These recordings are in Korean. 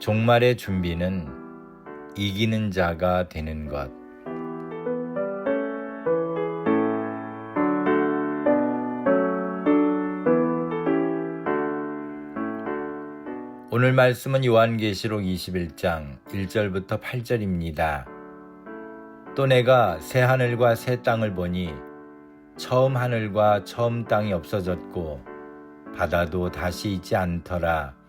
종말의 준비는 이기는 자가 되는 것. 오늘 말씀은 요한계시록 21장 1절부터 8절입니다. 또 내가 새 하늘과 새 땅을 보니 처음 하늘과 처음 땅이 없어졌고 바다도 다시 있지 않더라.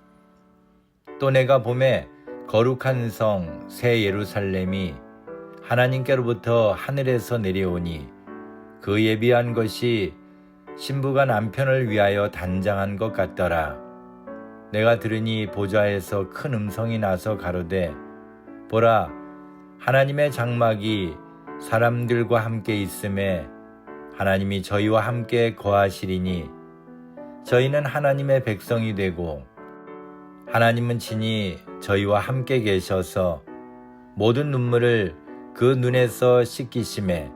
또 내가 봄에 거룩한 성 새 예루살렘이 하나님께로부터 하늘에서 내려오니 그 예비한 것이 신부가 남편을 위하여 단장한 것 같더라. 내가 들으니 보좌에서 큰 음성이 나서 가로되 보라 하나님의 장막이 사람들과 함께 있음에 하나님이 저희와 함께 거하시리니 저희는 하나님의 백성이 되고 하나님은 친히 저희와 함께 계셔서 모든 눈물을 그 눈에서 씻기심에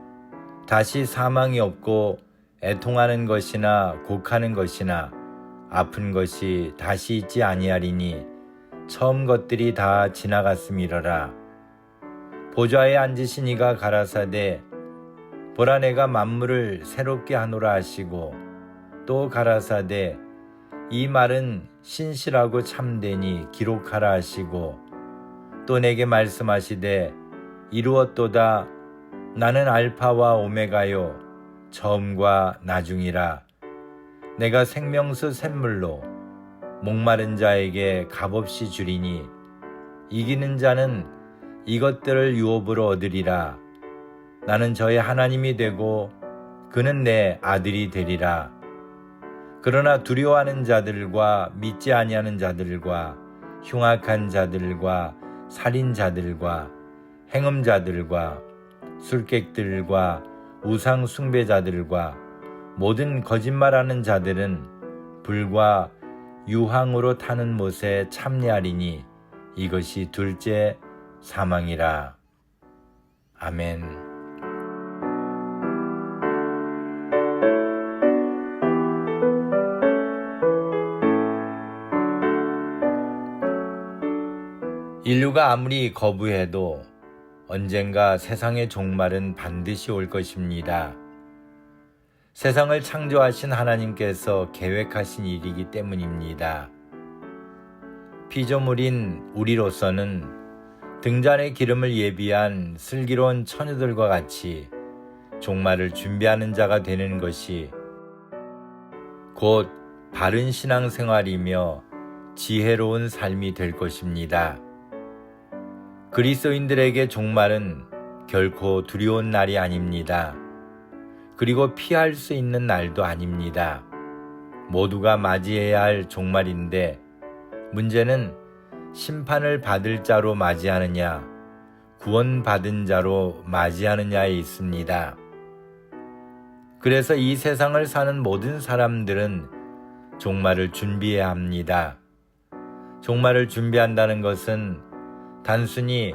다시 사망이 없고 애통하는 것이나 곡하는 것이나 아픈 것이 다시 있지 아니하리니 처음 것들이 다 지나갔음이러라. 보좌에 앉으신 이가 가라사대 보라 내가 만물을 새롭게 하노라 하시고 또 가라사대 이 말은 신실하고 참되니 기록하라 하시고 또 내게 말씀하시되 이루었도다. 나는 알파와 오메가요 처음과 나중이라. 내가 생명수 샘물로 목마른 자에게 값없이 주리니 이기는 자는 이것들을 유업으로 얻으리라. 나는 저의 하나님이 되고 그는 내 아들이 되리라 그러나 두려워하는 자들과 믿지 아니하는 자들과 흉악한 자들과 살인자들과 행음자들과 술객들과 우상 숭배자들과 모든 거짓말하는 자들은 불과 유황으로 타는 못에 참여하리니 이것이 둘째 사망이라. 아멘. 인류가 아무리 거부해도 언젠가 세상의 종말은 반드시 올 것입니다. 세상을 창조하신 하나님께서 계획하신 일이기 때문입니다. 피조물인 우리로서는 등잔의 기름을 예비한 슬기로운 처녀들과 같이 종말을 준비하는 자가 되는 것이 곧 바른 신앙생활이며 지혜로운 삶이 될 것입니다. 그리스도인들에게 종말은 결코 두려운 날이 아닙니다. 그리고 피할 수 있는 날도 아닙니다. 모두가 맞이해야 할 종말인데 문제는 심판을 받을 자로 맞이하느냐, 구원받은 자로 맞이하느냐에 있습니다. 그래서 이 세상을 사는 모든 사람들은 종말을 준비해야 합니다. 종말을 준비한다는 것은 단순히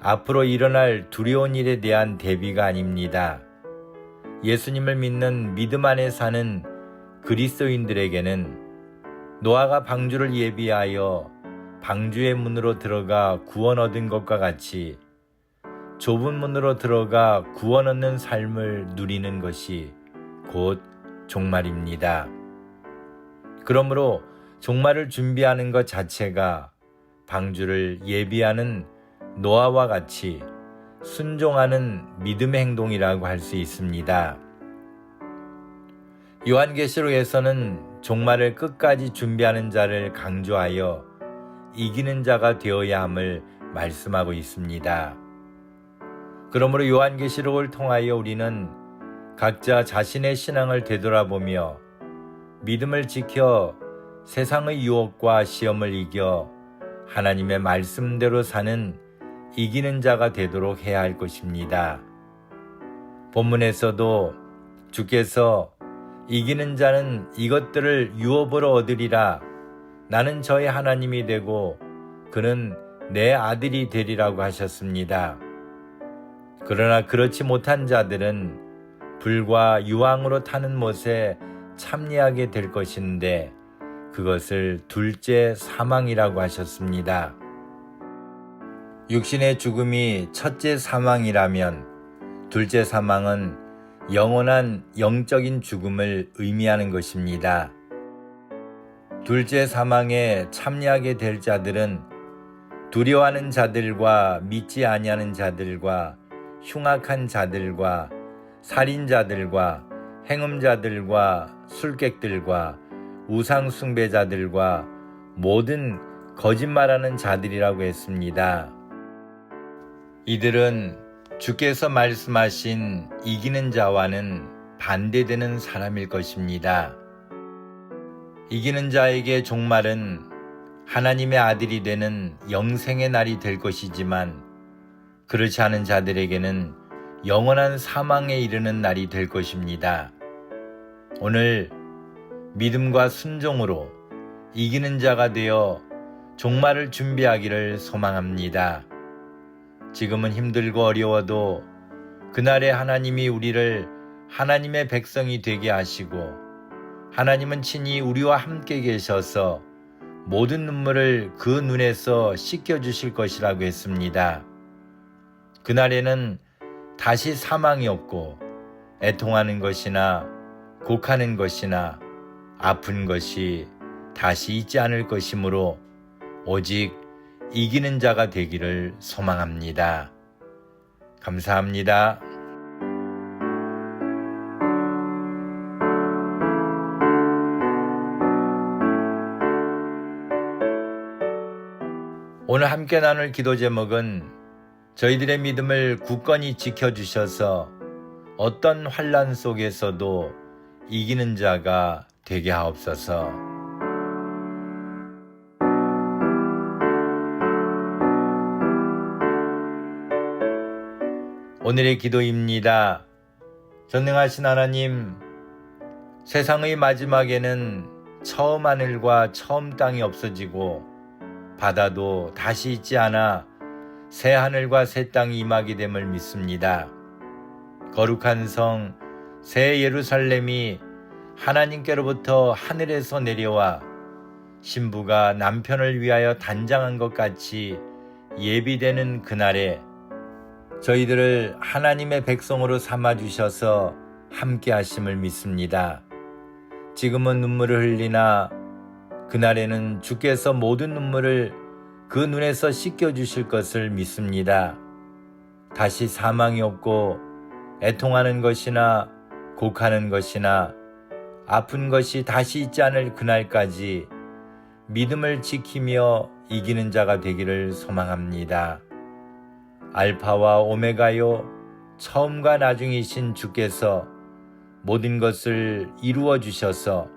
앞으로 일어날 두려운 일에 대한 대비가 아닙니다. 예수님을 믿는 믿음 안에 사는 그리스도인들에게는 노아가 방주를 예비하여 방주의 문으로 들어가 구원 얻은 것과 같이 좁은 문으로 들어가 구원 얻는 삶을 누리는 것이 곧 종말입니다. 그러므로 종말을 준비하는 것 자체가 방주를 예비하는 노아와 같이 순종하는 믿음의 행동이라고 할 수 있습니다. 요한계시록에서는 종말을 끝까지 준비하는 자를 강조하여 이기는 자가 되어야 함을 말씀하고 있습니다. 그러므로 요한계시록을 통하여 우리는 각자 자신의 신앙을 되돌아보며 믿음을 지켜 세상의 유혹과 시험을 이겨 하나님의 말씀대로 사는 이기는 자가 되도록 해야 할 것입니다. 본문에서도 주께서 이기는 자는 이것들을 유업으로 얻으리라. 나는 저의 하나님이 되고 그는 내 아들이 되리라고 하셨습니다. 그러나 그렇지 못한 자들은 불과 유황으로 타는 못에 참여하게 될 것인데 그것을 둘째 사망이라고 하셨습니다. 육신의 죽음이 첫째 사망이라면 둘째 사망은 영원한 영적인 죽음을 의미하는 것입니다. 둘째 사망에 참여하게 될 자들은 두려워하는 자들과 믿지 아니하는 자들과 흉악한 자들과 살인자들과 행음자들과 술객들과 우상 숭배자들과 모든 거짓말하는 자들이라고 했습니다. 이들은 주께서 말씀하신 이기는 자와는 반대되는 사람일 것입니다. 이기는 자에게 종말은 하나님의 아들이 되는 영생의 날이 될 것이지만 그렇지 않은 자들에게는 영원한 사망에 이르는 날이 될 것입니다. 오늘 믿음과 순종으로 이기는 자가 되어 종말을 준비하기를 소망합니다. 지금은 힘들고 어려워도 그날에 하나님이 우리를 하나님의 백성이 되게 하시고 하나님은 친히 우리와 함께 계셔서 모든 눈물을 그 눈에서 씻겨 주실 것이라고 했습니다. 그날에는 다시 사망이 없고 애통하는 것이나 곡하는 것이나 아픈 것이 다시 있지 않을 것이므로 오직 이기는 자가 되기를 소망합니다. 감사합니다. 오늘 함께 나눌 기도 제목은 저희들의 믿음을 굳건히 지켜주셔서 어떤 환란 속에서도 이기는 자가 되게 하옵소서. 오늘의 기도입니다. 전능하신 하나님, 세상의 마지막에는 처음 하늘과 처음 땅이 없어지고 바다도 다시 있지 않아 새 하늘과 새 땅이 임하게 됨을 믿습니다. 거룩한 성, 새 예루살렘이 하나님께로부터 하늘에서 내려와 신부가 남편을 위하여 단장한 것 같이 예비되는 그날에 저희들을 하나님의 백성으로 삼아 주셔서 함께 하심을 믿습니다. 지금은 눈물을 흘리나 그날에는 주께서 모든 눈물을 그 눈에서 씻겨 주실 것을 믿습니다. 다시 사망이 없고 애통하는 것이나 곡하는 것이나 아픈 것이 다시 있지 않을 그날까지 믿음을 지키며 이기는 자가 되기를 소망합니다. 알파와 오메가요, 처음과 나중이신 주께서 모든 것을 이루어 주셔서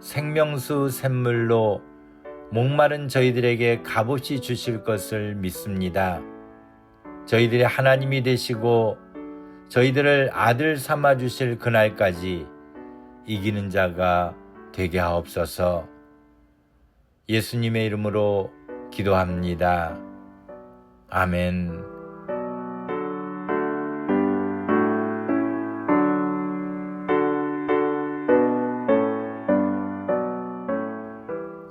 생명수 샘물로 목마른 저희들에게 값없이 주실 것을 믿습니다. 저희들의 하나님이 되시고 저희들을 아들 삼아 주실 그날까지 이기는 자가 되게 하옵소서 예수님의 이름으로 기도합니다. 아멘.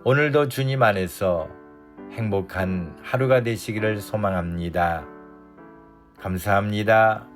오늘도 주님 안에서 행복한 하루가 되시기를 소망합니다. 감사합니다.